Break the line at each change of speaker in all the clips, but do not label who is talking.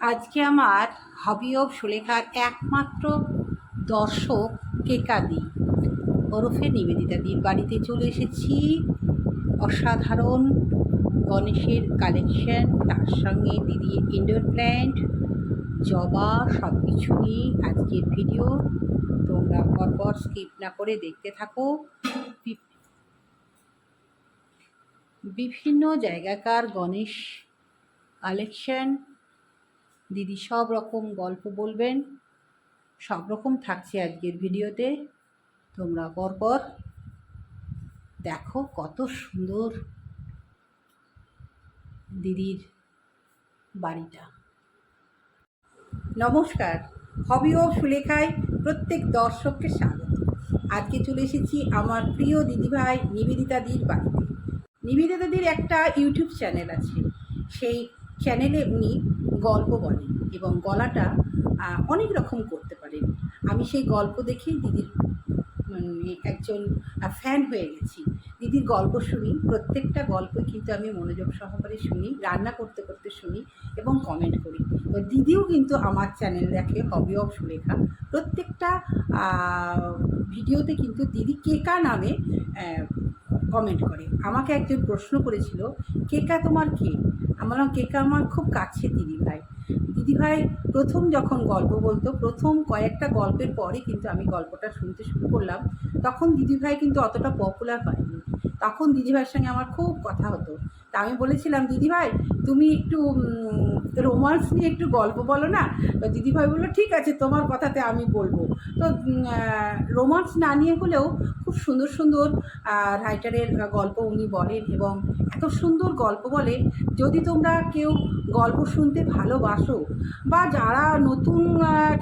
আজকে আমার hobby of সুলেখার একমাত্র দর্শক কেকাদি। ওরফে নিবেদিতাদির বাড়িতে চলে এসেছি। অসাধারণ গণেশের কালেকশন তার সঙ্গে দিদি ইনডোর প্ল্যান্ট জবা সব কিছু নিয়ে আজকের ভিডিও তোমরা পরপর স্কিপ না করে দেখতে থাকো। বিভিন্ন জায়গাকার গণেশ কালেকশন দিদি সব রকম গল্প বলবেন। সব রকম থাকছে আজকের ভিডিওতে। তোমরা পরপর দেখো কত সুন্দর দিদির বাড়িটা। নমস্কার, হবি ও সুলেখায় প্রত্যেক দর্শককে স্বাগত। আজকে চলে এসেছি আমার প্রিয় দিদিভাই নিবেদিতাদির বাড়িতে। নিবেদিতাদির একটা ইউটিউব চ্যানেল আছে। সেই চ্যানেলে উনি গল্প বলে এবং গলাটা অনেক রকম করতে পারেন আমি সেই গল্প দেখেই দিদির মানে একজন ফ্যান হয়ে গেছি। দিদির গল্প শুনি, প্রত্যেকটা গল্পই কিন্তু আমি মনোযোগ সহকারে শুনি, রান্না করতে করতে শুনি এবং কমেন্ট করি। দিদিও কিন্তু আমার চ্যানেল দেখে হবি অফ সুলেখা। প্রত্যেকটা ভিডিওতে কিন্তু দিদি কেকা নামে কমেন্ট করে। আমাকে একজন প্রশ্ন করেছিল, কেকা তোমার কে? আমার কেকা আমার খুব কাছে দিদিভাই দিদিভাই প্রথম যখন গল্প বলতো, প্রথম কয়েকটা গল্পের পরে কিন্তু আমি গল্পটা শুনতে শুরু করলাম, তখন দিদিভাই কিন্তু অতটা পপুলার হয়নি। তখন দিদিভাইয়ের সঙ্গে আমার খুব কথা হতো। তা আমি বলেছিলাম দিদিভাই তুমি একটু রোমান্স নিয়ে একটু গল্প বলো না? দিদিভাই বলল, ঠিক আছে, তোমার কথাতে আমি বলব। তো রোমান্স না নিয়ে হলেও খুব সুন্দর সুন্দর রাইটারের গল্প উনি বলেন এবং এত সুন্দর গল্প বলে যদি তোমরা কেউ গল্প শুনতে ভালোবাসো বা যারা নতুন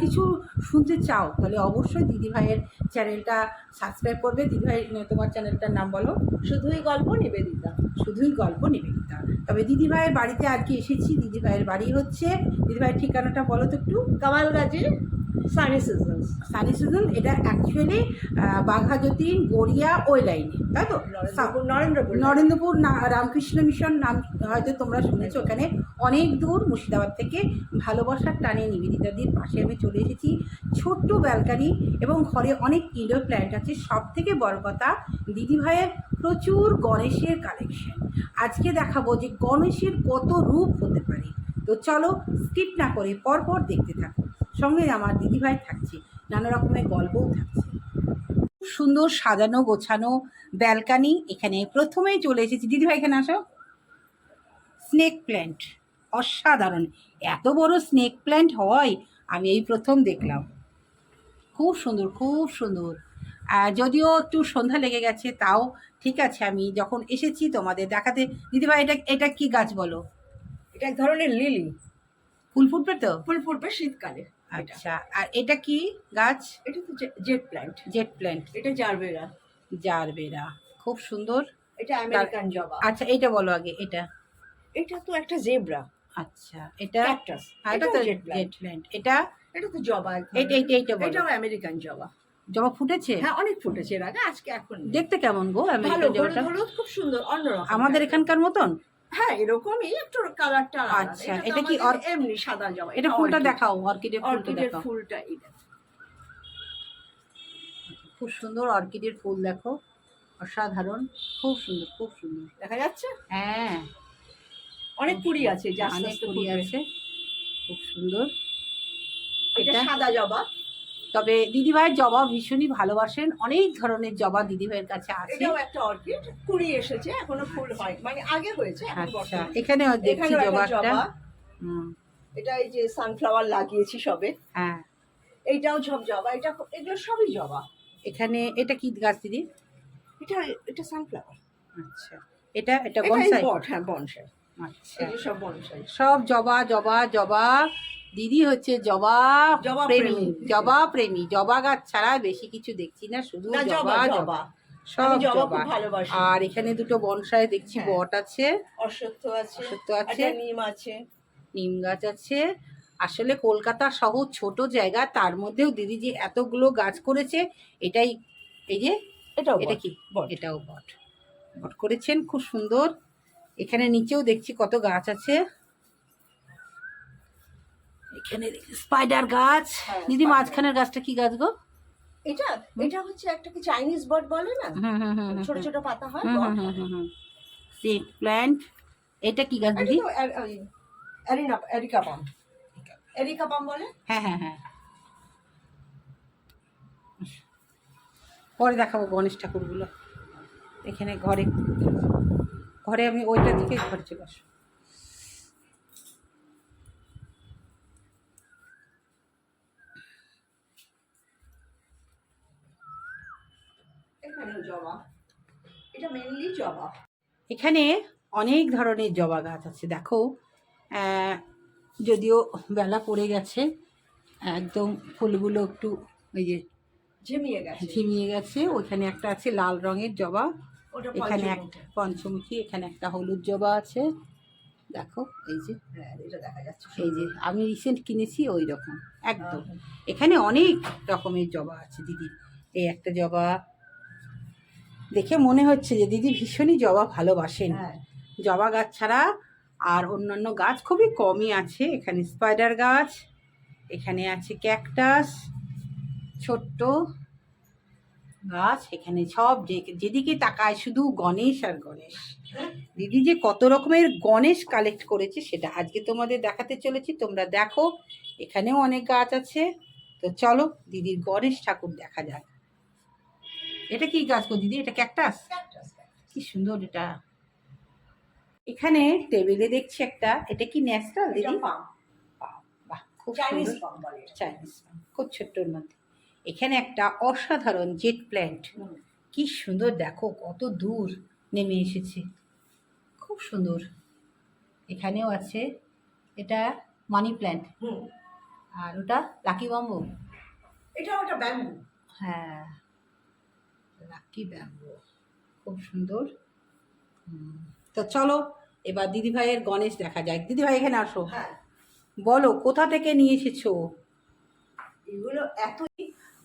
কিছু শুনতে চাও তাহলে অবশ্যই দিদিভাইয়ের চ্যানেলটা সাবস্ক্রাইব করবে। দিদিভাই তোমার চ্যানেলটার নাম বলো।
শুধুই গল্প নিবেদিতা।
শুধুই গল্প নিবেদিতা। তবে দিদিভাইয়ের বাড়িতে আজকে এসেছি। দিদিভাইয়ের বাড়ি হচ্ছে দিদিভাইয়ের ঠিকানাটা বলো তো একটু।
Kamalgazi sunny seasons
sunny season এটা অ্যাকচুয়ালি বাঘাযতীন গড়িয়া ওই লাইনে তাই তো?
নরেন্দ্রপুর নরেন্দ্রপুর
রামকৃষ্ণ মিশন নাম হয়তো তোমরা শুনেছো ওখানে অনেক দূর মুর্শিদাবাদ থেকে ভালোবাসার টানে নিবেদিতাদির পাশে আমি চলে এসেছি। ছোট্ট ব্যালকানি এবং ঘরে অনেক ইনডোর প্ল্যান্ট আছে সব থেকে বড় কথা দিদিভাইয়ের প্রচুর গণেশের কালেকশন আজকে দেখাবো যে গণেশের কত রূপ হতে পারে। তো চলো স্কিপ না করে পরপর দেখতে থাকো। সঙ্গে আমার দিদিভাই থাকছে নানা রকমের গল্পও থাকছে। খুব সুন্দর সাজানো গোছানো ব্যালকানি এখানে প্রথমেই চলে এসেছি। দিদিভাই এখানে আসো। স্নেক প্ল্যান্ট অসাধারণ। এত বড় স্নেক প্ল্যান্ট হয় আমি এই প্রথম দেখলাম। খুব সুন্দর খুব সুন্দর। যদিও একটু সন্ধ্যা লেগে গেছে তাও ঠিক আছে আমি যখন এসেছি তোমাদের দেখাতে দিদিভাই এটা এটা কি গাছ বলো?
এটা এক ধরনের লিলি।
ফুল ফুটবে তো?
ফুল ফুটবে শীতকালে।
আচ্ছা আর এটা কি গাছ?
এটা তো জেট প্ল্যান্ট
জেট প্ল্যান্ট
এটা জারবেরা।
জারবেরা খুব সুন্দর।
এটা আমেরিকান জবা।
আচ্ছা এটা বলো আগে এটা।
এটা তো একটা জেব্রা।
আচ্ছা এটা
ক্যাকটাস
এটা
এটা
তো
জেট প্ল্যান্ট
এটা
এটা তো জবা।
এইটা এইটা বলো।
এটাও আমেরিকান জবা।
জবা ফুটেছে?
হ্যাঁ অনেক ফুটেছে এর আগে আজকে এখন
দেখতে কেমন গো আমেরিকান জবাটা?
খুব সুন্দর অন্যরকম
আমাদের এখানকার মতন?
হ্যাঁ এরকমই একটু কালারটা
আচ্ছা, এটা কি
এমনি সাদা জবা
এটা ফুলটা দেখাও অর্কিডের ফুলটা
অর্কিডের ফুলটা
খুব সুন্দর অর্কিডের ফুল দেখো অসাধারণ খুব সুন্দর খুব সুন্দর।
দেখা যাচ্ছে?
হ্যাঁ।
অনেক কুড়ি আছে যে আস্তে
অনেক কুড়ি আছে। খুব সুন্দর।
এটা
এটা?
সাদা জবা।
তবে দিদিভাই জবা ভীষণই ভালোবাসেন। অনেক ধরনের জবা দিদিভাইয়ের কাছে আছে।
এটাও একটা অর্কিড। কুড়ি এসেছে এখনও ফুল হয়। মানে আগে হয়েছে
আচ্ছা এখানে দেখছি
এখানেও একটা
জবা একটা
জবা।
হুম,
এটা এই যে সানফ্লাওয়ার লাগিয়েছি সবে।
হ্যাঁ।
এইটাও সব জবা। এটা এগুলো সবই জবা।
এখানে এটা কি গাছ দিদি?
এটা এটা সানফ্লাওয়ার
আচ্ছা। এটা এটা
এটা
বনসাই
হ্যাঁ বনসাই
আচ্ছা।
সব বনসাই
সব জবা জবা জবা। দিদি হচ্ছে জবা
জবা
প্রেমী। জবা প্রেমী জবা গাছ ছাড়া বেশি কিছু দেখছি না শুধু জবা
জবা
সব আর এখানে দুটো বনসাই দেখছি
হ্যাঁ।
বট আছে।
অশ্বত্থ আছে।
অশ্বত্থ আছে।
নিম আছে।
নিম গাছ আছে। আসলে কলকাতা সহ ছোট জায়গা তার মধ্যেও দিদি যে এতগুলো গাছ করেছে এটাই এই যে
এটাও
এটা কি। এটাও বট। বট করেছেন খুব সুন্দর। এখানে নিচেও দেখছি কত গাছ আছে। এখানে স্পাইডার গাছ।
হ্যাঁ,
দিদি। মাঝখানের গাছটা কি গাছ গো?
এটা এটা হচ্ছে একটা কি চাইনিজ বার্ড বলে না?
হুম হুম হুম
ছোট ছোট পাতা হয়
স্নেক প্ল্যান্ট এটা কি গাছ দিদি?
Arena areca palm. Areca palm বলে?
হ্যাঁ হ্যাঁ হ্যাঁ। পরে দেখাবো গণেশ ঠাকুরগুলো। এখানে ঘরে ঘরে আমি ওইটা থেকে ঘরে চলে আসব।
এখানে জবা? এটা মেনলি জবা।
এখানে অনেক ধরনের জবা গাছ আছে দেখো। যদিও বেলা পড়ে গেছে একদম ফুলগুলো একটু ওই যে
ঝিমিয়ে গেছে।
ঝিমিয়ে গেছে ওইখানে একটা আছে লাল রঙের জবা এখানে। একটা পঞ্চমুখী এখানে একটা হলুদ জবা আছে। দেখো এই যে।
হ্যাঁ এটা দেখা যাচ্ছে
এই যে আমি রিসেন্ট কিনেছি ওই রকম একদম। এখানে অনেক রকমের জবা আছে দিদি। এই একটা জবা দেখে মনে হচ্ছে যে দিদি ভীষণই জবা ভালোবাসেন।
হ্যাঁ।
জবা গাছ ছাড়া আর অন্যান্য গাছ খুবই কমই আছে। এখানে স্পাইডার গাছ এখানে আছে ক্যাকটাস ছোট্ট গাছ এখানে সব যে- যেদিকে তাকায় শুধু গণেশ আর গণেশ। দিদি যে কত রকমের গণেশ কালেক্ট করেছে সেটা আজকে তোমাদের দেখাতে চলেছি। তোমরা দেখো এখানেও অনেক গাছ আছে। তো চলো দিদির গণেশ ঠাকুর দেখা যাক। এটা কি গাছ গো দিদি? এটা ক্যাকটাস। কি সুন্দর এটা। এখানে টেবিলে দেখছি একটা এটা কি ন্যাচারাল দিদি?
পাম।
বাহ খুব
চাইনিজ
খুব ছোট্টর মধ্যে। এখানে একটা অসাধারণ জেট প্ল্যান্ট। কি সুন্দর দেখো কত দূর নেমে এসেছে। খুব সুন্দর। এখানেও আছে এটা মানি প্ল্যান্ট। আর ওটা লাকি বাম্বু।
এটা ওটা ব্যাম্বু।
হ্যাঁ। লাকি ব্যাম্বু খুব সুন্দর। তো চলো এবার দিদিভাইয়ের গণেশ দেখা যায় দিদিভাই এখানে আসো।
হ্যাঁ।
বলো কোথা থেকে নিয়ে এসেছ?
এগুলো এত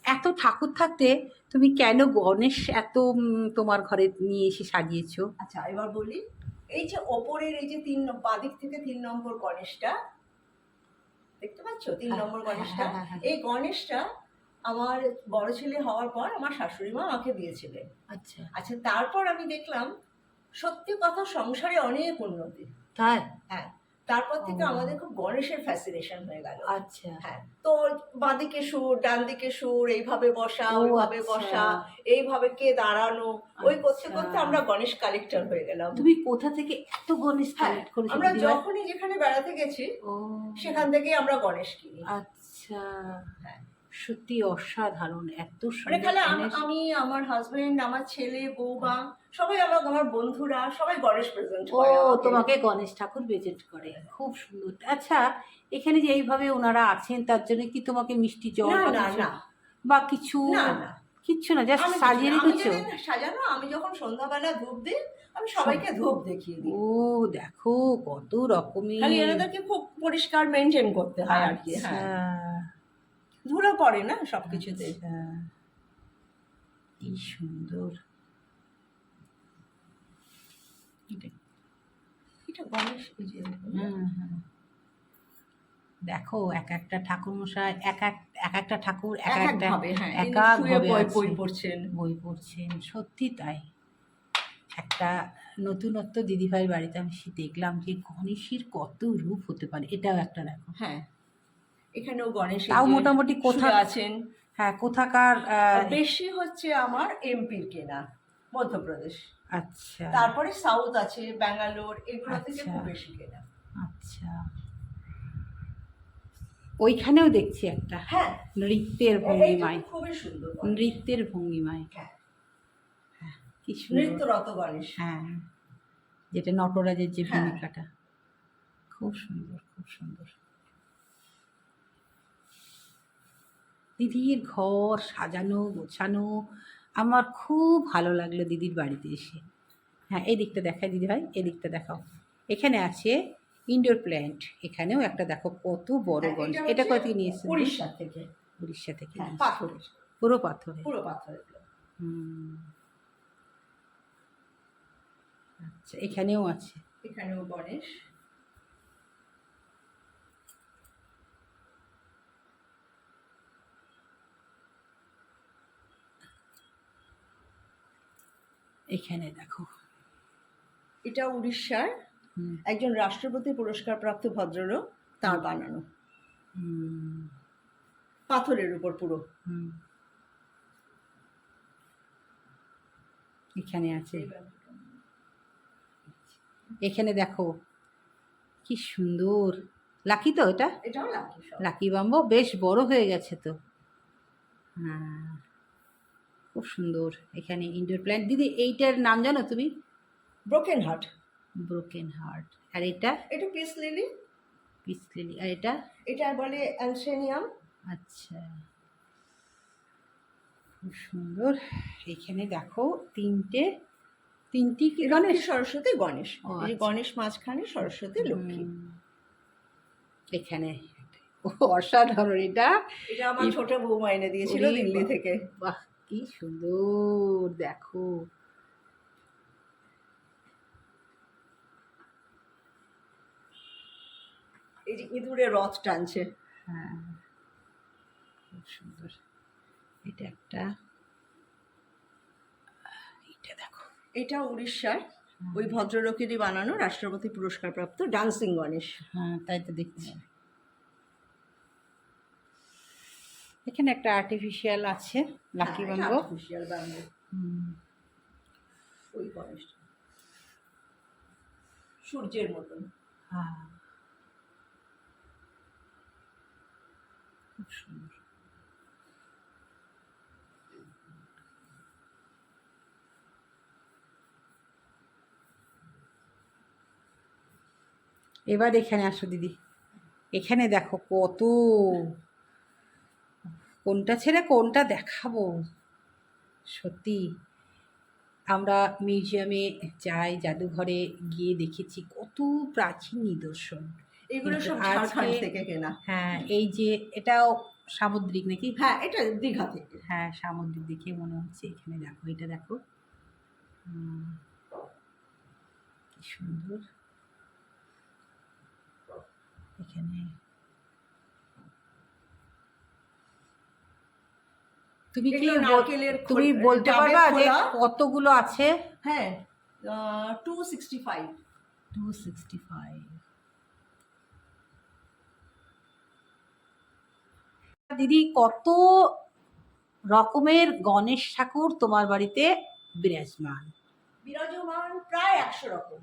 এত ঠাকুর থাকতে তুমি কেন গণেশ এত তোমার ঘরে নিয়ে এসে সাজিয়েছো?
আচ্ছা এবার বলি। এই যে ওপরের এই যে তিন বাদিক থেকে তিন নম্বর গণেশটা দেখতে পাচ্ছ? তিন
হ্যাঁ,
নম্বর
হ্যাঁ,
গণেশটা। এই গণেশটা আমার বড় ছেলে হওয়ার পর আমার শাশুড়ি মা আমাকে দিয়েছিলেন
আচ্ছা।
আচ্ছা তারপর আমি দেখলাম সত্যি কথা সংসারে অনেক উন্নতি।
তাই?
হ্যাঁ তারপর থেকে আমাদের খুব গণেশের ফ্যাসিনেশন হয়ে গেল।
আচ্ছা।
হ্যাঁ তো বাঁদিকে সুর ডান দিকে সুর এইভাবে বসা ওইভাবে
আচ্ছা।
বসা এইভাবে কে দাঁড়ানো ওই করতে
আচ্ছা।
করতে আমরা গণেশ কালেক্টর হয়ে গেলাম।
তুমি কোথা থেকে এত গণেশ
হ্যাঁ,
কালেক্ট করেছ
আমরা যখনই যেখানে বেড়াতে গেছি সেখান থেকে আমরা গণেশ কিনি।
আচ্ছা।
হ্যাঁ।
সত্যি অসাধারণ এত
মানে
সুন্দর
আম- আমার হাজবেন্ড আমার ছেলে বৌমা সবাই আমার আমার বন্ধুরা সবাই গণেশ প্রেজেন্ট
ও তোমাকে গণেশ ঠাকুর প্রেজেন্ট করে খুব সুন্দর। আচ্ছা এখানে যে এইভাবে ওনারা আছেন তার জন্য কি তোমাকে মিষ্টি জল
না
বা
না
কিছু-
না।
বা কিছু
না না।
কিচ্ছু না জাস্ট সাজিয়ে রেখেছো?
সাজানো আমি যখন সন্ধ্যাবেলা ধূপ দিই আমি সবাইকে ধূপ দেখিয়ে দিই।
ও দেখো কত রকমের
খালি এনাদেরকে খুব পরিষ্কার মেনটেন করতে হয় আর কি
আচ্ছা,
হ্যাঁ ধুলো পড়ে না সবকিছুতে?
আচ্ছা। কি সুন্দর। এটা-
গণেশ
হ্যাঁ, হ্যাঁ। দেখো এক একটা ঠাকুর মশাই এক এক এক একটা ঠাকুর এক
এক এক
একটা
হ্যাঁ
এক
বই বই পড়ছেন।
বই পড়ছেন সত্যি তাই। একটা নতুনত্ব দিদিভাইয়ের বাড়িতে আমি দেখলাম যে গণেশের কত রূপ হতে পারে এটাও একটা দেখো।
হ্যাঁ। এখানেও গণেশ
তাও মোটামুটি কোথা
আছেন।
হ্যাঁ কোথাকার
বেশি হচ্ছে আমার এমপির কেনা মধ্যপ্রদেশ।
আচ্ছা।
তারপরে সাউথ আছে ব্যাঙ্গালোর এগুলো থেকে
আচ্ছা।
খুব বেশি কেনা।
আচ্ছা। ওইখানেও দেখছি একটা।
হ্যাঁ।
নৃত্যের ভঙ্গিমায়।
খুবই সুন্দর
নৃত্যের ভঙ্গিমায়।
হ্যাঁ
কি সুন্দর।
নৃত্যরত গণেশ।
হ্যাঁ। যেটা নটরাজের যে
হ্যাঁ।
ভূমিকাটা। খুব সুন্দর খুব সুন্দর। দিদির ঘর সাজানো গোছানো। আমার খুব ভালো লাগল দিদির বাড়িতে এসে। হ্যাঁ এই দিকটা দেখায় দিদি ভাই এই দিকটা দেখাও। এখানে আছে ইনডোর প্ল্যান্ট এখানেও একটা দেখো কত বড় গঞ্জ
এটা
কোথা নিয়ে এসেছে?
উড়িষ্যা থেকে।
উড়িষ্যা থেকে
হ্যাঁ। পাথরের।
পুরো পাথরে
পুরো পাথরের
আচ্ছা এখানেও আছে।
এখানেও গণেশ।
এখানে দেখো।
এটা উড়িষ্যার একজন রাষ্ট্রপতি পুরস্কার প্রাপ্ত ভদ্রলোক তার বানানো। পাথরের উপর পুরো।
এখানে আছে। এখানে দেখো কি সুন্দর। লাকি তো এটা?
এটাও লাকি সব।
লাকি বাম্বো বেশ বড় হয়ে গেছে তো। হ্যাঁ। খুব সুন্দর। এখানে ইনডোর প্ল্যান্ট দিদি এইটার নাম জানো তুমি?
ব্রোকেন হার্ট
ব্রোকেন হার্ট আর এটা?
এটা পিস লিলি
পিস লিলি আর এটা?
এটা বলে অ্যালসেনিয়াম
আচ্ছা। খুব সুন্দর। এখানে দেখো তিনটে তিনটি
গণেশ? সরস্বতী গণেশ। এই
আচ্ছা।
গণেশ মাঝখানে সরস্বতী লক্ষ্মী।
এখানে ও অসাধারণ এটা।
এটা আমার ছোট বৌমা এনে দিয়েছিল দিল্লি থেকে।
বাহ। কি সুন্দর দেখো।
এই যে ইঁদুরে রথ টানছে।
হ্যাঁ খুব সুন্দর। এটা একটা এটা দেখো।
এটা উড়িষ্যার ওই ভদ্রলোকেরই বানানো রাষ্ট্রপতি পুরস্কার প্রাপ্ত ডান্সিং গণেশ।
হ্যাঁ তাই তো দেখছি। এখানে একটা আর্টিফিশিয়াল আছে লাকি
হ্যাঁ,
বাম্বো
ওই গণেশটা। সূর্যের মতন।
হ্যাঁ। খুব সুন্দর। এবার এখানে আসো দিদি। এখানে দেখো কত কোনটা ছেড়ে কোনটা দেখাবো? সত্যি আমরা মিউজিয়ামে যাই জাদুঘরে গিয়ে দেখেছি কত প্রাচীন নিদর্শন।
এগুলো সব ঝাড়খণ্ড থেকে কেনা।
হ্যাঁ এই যে এটাও সামুদ্রিক নাকি?
হ্যাঁ এটা দীঘা থেকে
হ্যাঁ সামুদ্রিক দেখে মনে হচ্ছে এখানে দেখো এটা দেখো। সুন্দর। এখানে তুমি কি
নারকেলের
তুমি বলতে পারবা যে কতগুলো আছে?
হ্যাঁ two sixty five
two sixty five দিদি কত রকমের গণেশ ঠাকুর তোমার বাড়িতে বিরাজমান?
বিরাজমান প্রায় একশো রকম।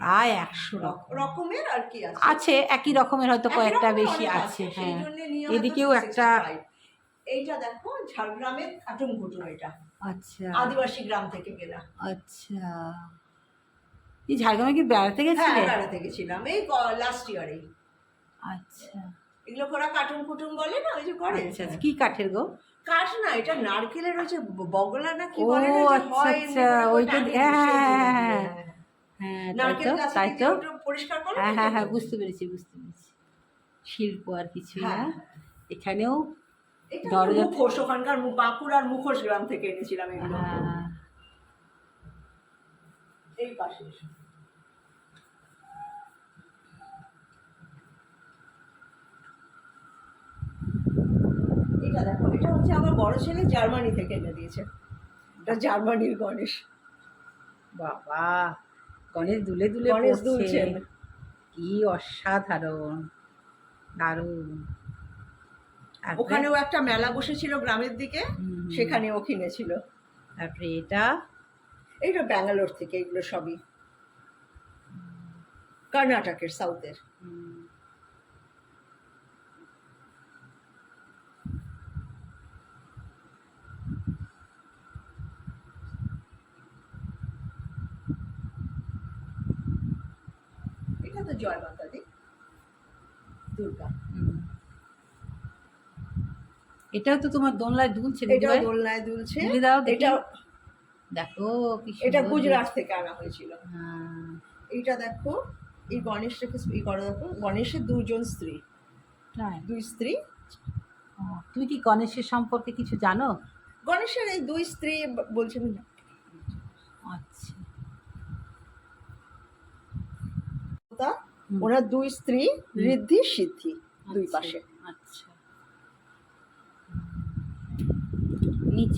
প্রায় একশো রকম।
রকমের আর কি আছে।
একই রকমের হয়তো কয়েকটা বেশি আছে হ্যাঁ। এদিকেও একটা
265 এইটা দেখো ঝাড়গ্রামের কাটুম ঘুটুম এটা।
আচ্ছা।
আদিবাসী গ্রাম থেকে কেনা
আচ্ছা। এই ঝাড়গ্রামে কি বেড়াতে
হ্যাঁ
গেছিলে
বেড়াতে গেছিলাম। এই লাস্ট ইয়ারে
আচ্ছা।
এগুলো ওরা কাটুম কুটুম বলে না ওই যে করে?
আচ্ছা আচ্ছা। কি কাঠের গো?
কাঠ না এটা নারকেলের ওই যে বগলা না কি বলে না
আচ্ছা, আচ্ছা, ওইটা- হ্যাঁ, হ্যাঁ, হ্যাঁ,
হ্যাঁ।
হ্যাঁ
নারকেল
তাই তো।
পরিষ্কার করে
হ্যাঁ হ্যাঁ হ্যাঁ বুঝতে পেরেছি বুঝতে পেরেছি। শিল্প আর কিছু না।
হ্যাঁ।
এখানেও দরজা-
মুখোশ ওখানকার বাঁকুড়ার মুখোশ গ্রাম থেকে এনেছিলাম এগুলো। এই পাশে এটা দেখো এটা হচ্ছে আমার বড় ছেলে জার্মানি থেকে এনে দিয়েছে। এটা জার্মানির গণেশ।
বাবা গণেশ দুলে দুলে
গণেশ। দুলছেন
কি অসাধারণ। দারুণ।
ওখানেও একটা মেলা বসেছিল গ্রামের দিকে সেখানেও কিনেছিল।
তারপরে এটা?
এইটা ব্যাঙ্গালোর থেকে এগুলো সবই। কর্ণাটকের সাউথের। এটা তো জয় মাতা দি। দুর্গা
হুম। এটাও তো তোমার দোলনায় দুলছে এটা?
দোলনায় দুলছে।
দুলে দাও।
এটা
দেখো
এটা গুজরাট থেকে আনা হয়েছিল।
হ্যাঁ,
এইটা দেখো এই গণেশটাকে ই করো দেখো গণেশের দুজন স্ত্রী।
তাই?
দুই স্ত্রী।
তুমি কি গণেশের সম্পর্কে কিছু জানো?
গণেশের এই দুই স্ত্রী বলছেন
আচ্ছা।
তা
হুম।
ওনার দুই স্ত্রী ঋদ্ধি সিদ্ধি দুই
আচ্ছা,
পাশে
আচ্ছা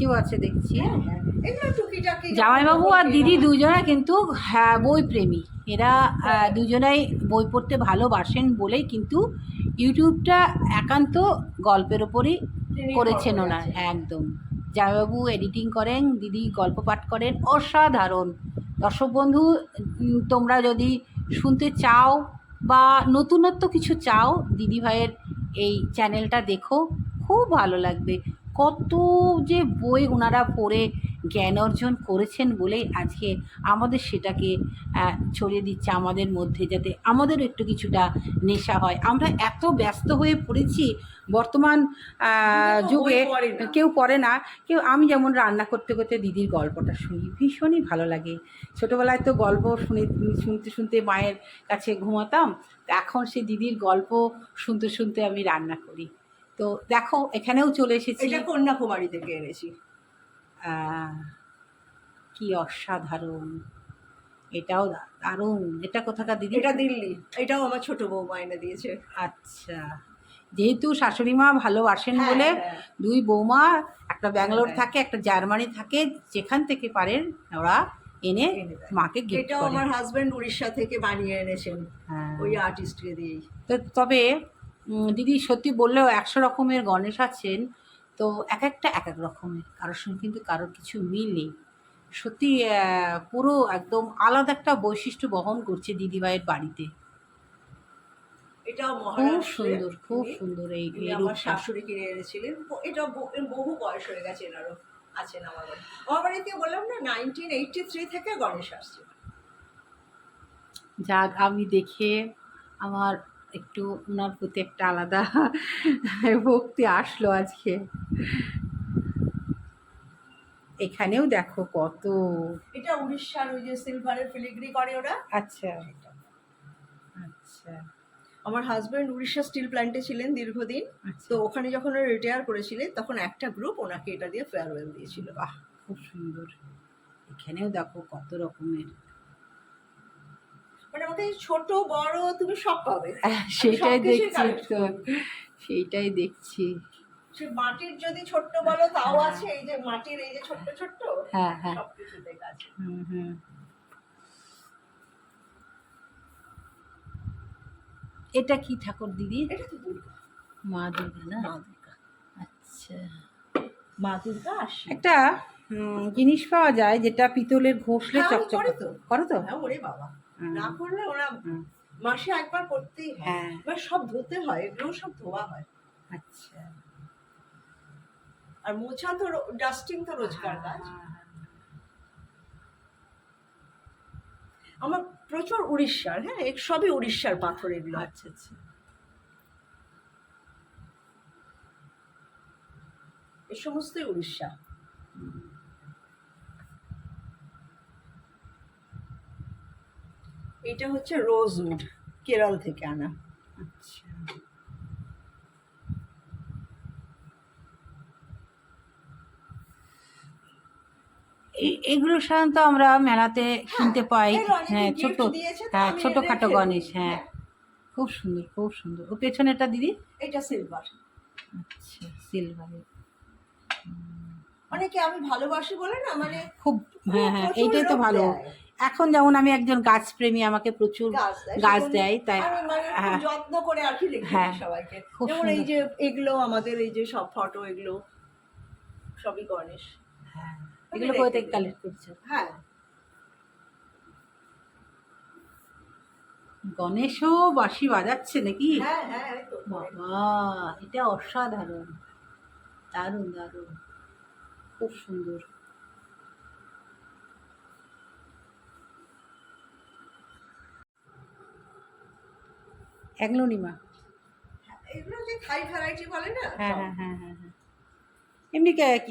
নিচেও আছে দেখছি।
এগুলো টুকিটাকি
জামাইবাবু আর দিদি
হয়।
দুজনে কিন্তু হ্যাঁ বই প্রেমী এরা দুজনাই বই পড়তে ভালোবাসেন বলেই কিন্তু ইউটিউবটা একান্ত গল্পের ওপরই করেছেন ওনার একদম। জামাইবাবু এডিটিং করেন দিদি গল্প পাঠ করেন অসাধারণ। দর্শক বন্ধু তোমরা যদি শুনতে চাও বা নতুনত্ব কিছু চাও দিদি ভাইয়ের এই চ্যানেলটা দেখো খুব ভালো লাগবে। কত যে বই ওনারা পড়ে জ্ঞান অর্জন করেছেন বলেই আজকে আমাদের সেটাকে ছড়িয়ে দিচ্ছে আমাদের মধ্যে যাতে আমাদেরও একটু কিছুটা নেশা হয়। আমরা এত ব্যস্ত হয়ে পড়েছি বর্তমান যুগে কেউ পড়ে না। কেউ আমি যেমন রান্না করতে করতে দিদির গল্পটা শুনি ভীষণই ভালো লাগে। ছোটোবেলায় তো গল্প শুনে শুনতে শুনতে মায়ের কাছে ঘুমাতাম এখন সে দিদির গল্প শুনতে শুনতে আমি রান্না করি। তো দেখো এখানেও চলে এসেছি।
এটা কন্যাকুমারী থেকে এনেছি।
কি অসাধারণ। এটাও দারুণ। এটা কোথাকার দিদি?
এটা দিল্লি। এটাও আমার ছোট বৌমা এনে দিয়েছে।
আচ্ছা। যেহেতু শাশুড়ি মা ভালোবাসেন
হ্যাঁ,
বলে
হ্যাঁ।
দুই বৌমা একটা ব্যাঙ্গালোর
হ্যাঁ।
থাকে একটা জার্মানি থাকে যেখান থেকে পারেন ওরা এনে মাকে গিফট
এটাও আমার হাজবেন্ড উড়িষ্যা থেকে বানিয়ে এনেছেন।
হ্যাঁ।
ওই আর্টিস্টকে দিয়েই।
তো তবে দিদি সত্যি বললেও একশো রকমের গণেশ আছেন তো এক একটা এক এক রকমের। কারোর সঙ্গে কিন্তু কারোর কিছু মিল নেই। সত্যি পুরো একদম আলাদা একটা বৈশিষ্ট্য বহন করছে দিদিভাইয়ের বাড়িতে।
এটাও
খুব সুন্দর খুব সুন্দর এই
আমার শাশুড়ি কিনে এনেছিলেন। এটা বহু বয়স হয়ে গেছে এনারও আছেন আমার বাড়ি আমার বাড়িতে বললাম না নাইনটিন এইটটি থ্রি থেকে গণেশ আসছে।
যাক আমি দেখে আমার একটু ওনার প্রতি একটা আলাদা ভক্তি আসলো আজকে। এখানেও দেখো কত।
এটা উড়িষ্যার ওই যে সিলভারের ফিলিগ্রি করে ওরা।
আচ্ছা। আচ্ছা।
আমার হাজব্যান্ড উড়িষ্যা স্টিল প্ল্যান্টে ছিলেন দীর্ঘদিন।
আচ্ছা।
তো ওখানে যখন ওরা রিটায়ার করেছিলেন তখন একটা গ্রুপ ওনাকে এটা দিয়ে ফেয়ারওয়েল দিয়েছিল।
বাহ খুব সুন্দর। এখানেও দেখো কত রকমের
মানে আমাকে ছোট বড় তুমি সব পাবে।
সেটাই দেখছি তো। সেইটাই দেখছি।
সে মাটির যদি ছোট্ট বলো তাও
হ্যাঁ।
আছে এই যে মাটির এই যে ছোট্ট ছোট্ট
হ্যাঁ হ্যাঁ।
সবকিছুতে আছে।
হুম হুম। এটা কি ঠাকুর দিদি?
এটা তো দুর্গা।
মা দুর্গা না?
মা দুর্গা।
আচ্ছা।
মা দুর্গা আসে।
একটা উম, জিনিস পাওয়া যায় যেটা পিতলের ঘষলে
হ্যাঁ,
চকচক
করি তো।
করো তো?
হ্যাঁ ওরে বাবা। না করলে ওরা মাসে একবার করতেই হয়।
হ্যাঁ।
এবার সব ধুতে হয় এগুলো সব ধোয়া হয়।
আচ্ছা।
আর মোছা তো ডাস্টিং তো রোজকার কাজ।
হ্যাঁ,
আমার প্রচুর উড়িষ্যার হ্যাঁ সবই উড়িষ্যার পাথর এগুলো।
আচ্ছা আচ্ছা।
এ সমস্তই উড়িষ্যা। এটা হচ্ছে রোজউড কেরল থেকে আনা।
আচ্ছা। এগুলো সাধারণত আমরা মেলাতে কিনতে পাই। হ্যাঁ ছোট হ্যাঁ ছোটখাটো গণেশ হ্যাঁ। খুব সুন্দর খুব সুন্দর। ও পেছনেরটা দিদি?
এটা সিলভার
আচ্ছা সিলভারের
অনেকে আমি ভালোবাসি বলে না মানে
খুব হ্যাঁ হ্যাঁ এইটাই তো ভালো। এখন যেমন আমি একজন গাছপ্রেমী আমাকে প্রচুর
গাছ দেয়।
গাছ তাই
মানে
হ্যাঁ।
যত্ন করে আর কি
হ্যাঁ,
সবাইকে। যেমন এই যে এগুলো আমাদের এই যে সব ফটো এগুলো সবই গণেশ।
হ্যাঁ এগুলো
রেখে
কোথা থেকে কালেক্ট করছ।
হ্যাঁ।
গণেশও বাঁশি বাজাচ্ছে নাকি?
হ্যাঁ হ্যাঁ
বাবা এটা অসাধারণ। দারুণ দারুণ। খুব সুন্দর। একলোনিমা
এগুলো যে থাই ভ্যারাইটি বলে না
হ্যাঁ হ্যাঁ হ্যাঁ এমনি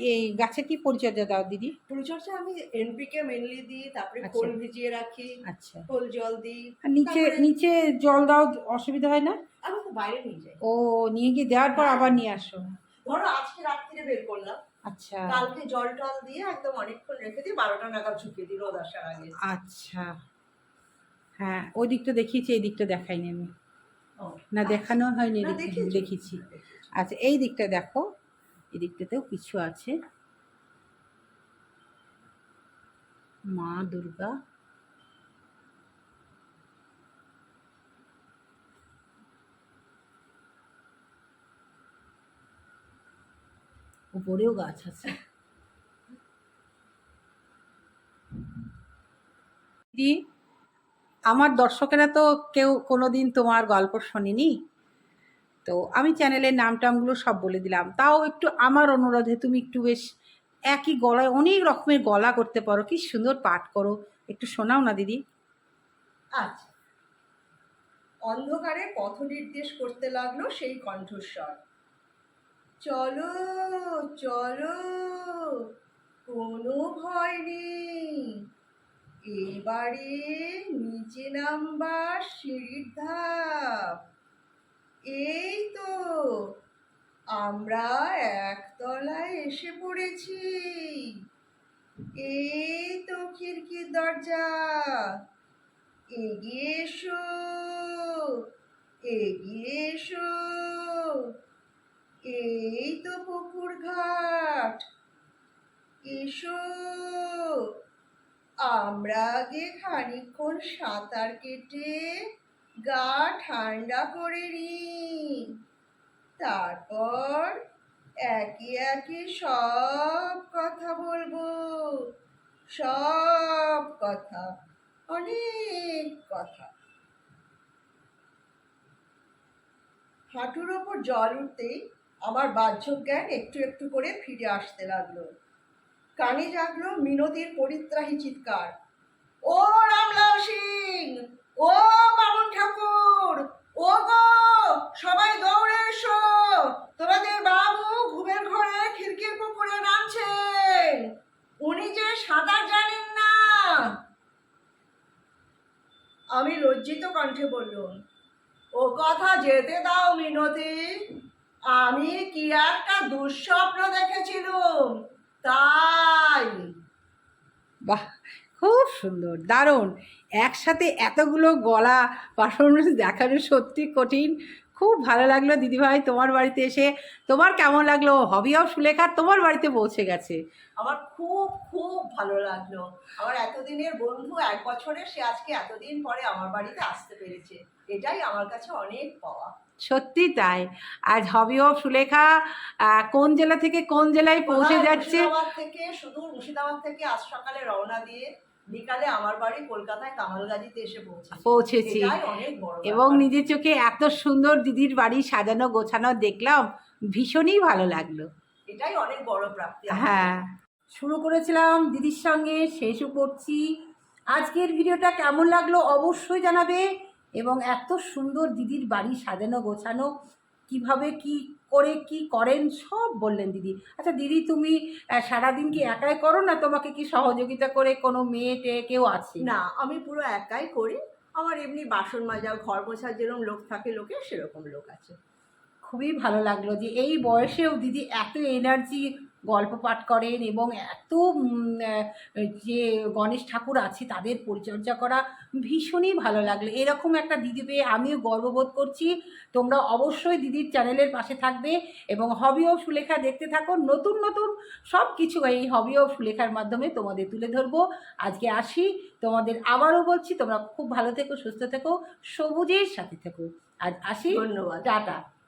এই গাছে কি পরিচর্যা দাও দিদি?
পরিচর্যা আমি এনপিকে মেনলি দিই তারপরে
আচ্ছা।
খোল ভিজিয়ে রাখি
আচ্ছা।
খোল জল দিই।
নিচে নিচে জল দাও অসুবিধা হয় না?
আমি তো বাইরে নিয়ে যাই।
ও নিয়ে গিয়ে দেওয়ার পর আবার নিয়ে আসো।
ধরো আজকে রাত্রিরে বের করলাম।
আচ্ছা।
কালকে জল টল দিয়ে একদম অনেকক্ষণ রেখে দিই বারোটা নাগাদ ঝুঁকিয়ে দিই রোদ আসার আগে।
আচ্ছা। হ্যাঁ ওই দিকটা দেখিয়েছি এই দিকটা দেখাইনি আমি। না দেখানো হয়নি দেখেছি। আচ্ছা এই দিকটা দেখো। এই দিকটাতেও কিছু আছে। মা দুর্গা। উপরেও গাছ আছে। দিদি? আমার দর্শকেরা তো কেউ কোনোদিন তোমার গল্প শোনেনি। তো আমি চ্যানেলের নাম টামগুলো সব বলে দিলাম। তাও একটু আমার অনুরোধে তুমি একটু বেশ একই গলায় অনেক রকমের গলা করতে পারো। কি সুন্দর পাঠ করো। একটু শোনাও না, দিদি।
আচ্ছা অন্ধকারে পথ নির্দেশ করতে লাগল সেই কণ্ঠস্বর। চলো চলো, কোনো ভয় নেই। এবারে নিচে নামবার সিঁড়ির ধাপ। এই তো, আমরা একতলায় এসে পড়েছি। এই তো খিড়কির দরজা। এগিয়ে এসো এগিয়ে এসো। এই তো পুকুর ঘাট। এসো আমরা আগে খানিকক্ষণ সাঁতার কেটে গা ঠান্ডা করে নিই। তারপর একে একে সব কথা বলব। সব কথা, অনেক কথা। হাঁটুর ওপর জল উঠতেই আমার বাহ্য জ্ঞান একটু একটু করে ফিরে আসতে লাগল। কানে জাগলো মিনতির পরিত্রাহী চিৎকার। ও রামলাল সিং! ও মামুন ঠাকুর! ও গো! সবাই দৌড়ে এসো! তোমাদের বাবু ঘুমের ঘরে খিড়কির পুকুরে নামছেন। উনি যে সাঁতার জানেন না! আমি লজ্জিত কণ্ঠে বললুম, ও কথা যেতে দাও মিনতি। আমি কি একটা দুঃস্বপ্ন দেখেছিলুম। তাই।
বাহ খুব সুন্দর দারুণ। একসাথে এতগুলো গলা পারফরমেন্স দেখানো সত্যি কঠিন। খুব ভালো লাগল দিদিভাই তোমার বাড়িতে এসে। তোমার কেমন লাগল? হবি অফ সুলেখা তোমার বাড়িতে পৌঁছে গেছে।
আমার খুব খুব ভালো লাগল। আমার এতদিনের বন্ধু এক বছরে সে আজকে এতদিন পরে আমার বাড়িতে আসতে পেরেছে। এটাই আমার কাছে অনেক পাওয়া।
সত্যি তাই। আজ হবি অফ সুলেখা কোন জেলা থেকে কোন জেলায় পৌঁছে যাচ্ছে?
থেকে শুধু মুর্শিদাবাদ থেকে আজ সকালে রওনা দিয়ে বিকালে আমার বাড়ি কলকাতায় কামালগাজিতে এসে পৌঁছেছি।
এবং নিজের চোখে এত সুন্দর দিদির বাড়ি সাজানো গোছানো দেখলাম ভীষণই ভালো লাগল।
এটাই অনেক বড় প্রাপ্তি
হ্যাঁ। শুরু করেছিলাম দিদির সঙ্গে শেষও করছি। আজকের ভিডিওটা কেমন লাগল অবশ্যই জানাবে। এবং এত সুন্দর দিদির বাড়ি সাজানো গোছানো কীভাবে কি করে কি করেন সব বললেন দিদি। আচ্ছা দিদি তুমি সারাদিন কি একাই করো না তোমাকে কি সহযোগিতা করে কোনো মেয়ে টেয়ে কেউ আছে?
না আমি পুরো একাই করি। আমার এমনি বাসন মাজা ঘর মোছার যেরকম লোক থাকে লোকে সেরকম লোক আছে।
খুবই ভালো লাগল যে এই বয়সেও দিদি এত এনার্জি গল্প পাঠ করেন এবং এত যে গণেশ ঠাকুর আছে তাদের পরিচর্যা করা ভীষণই ভালো লাগল। এরকম একটা দিদি পেয়ে আমিও গর্ববোধ করছি। তোমরা অবশ্যই দিদির চ্যানেলের পাশে থাকবে এবং হবি অফ সুলেখা দেখতে থাকো। নতুন নতুন সব কিছু এই হবি অফ সুলেখার মাধ্যমে তোমাদের তুলে ধরবো। আজকে আসি তোমাদের আবারও বলছি তোমরা খুব ভালো থেকো সুস্থ থেকো সবুজের সাথে থেকো। আজ আসি।
ধন্যবাদ।
টাটা।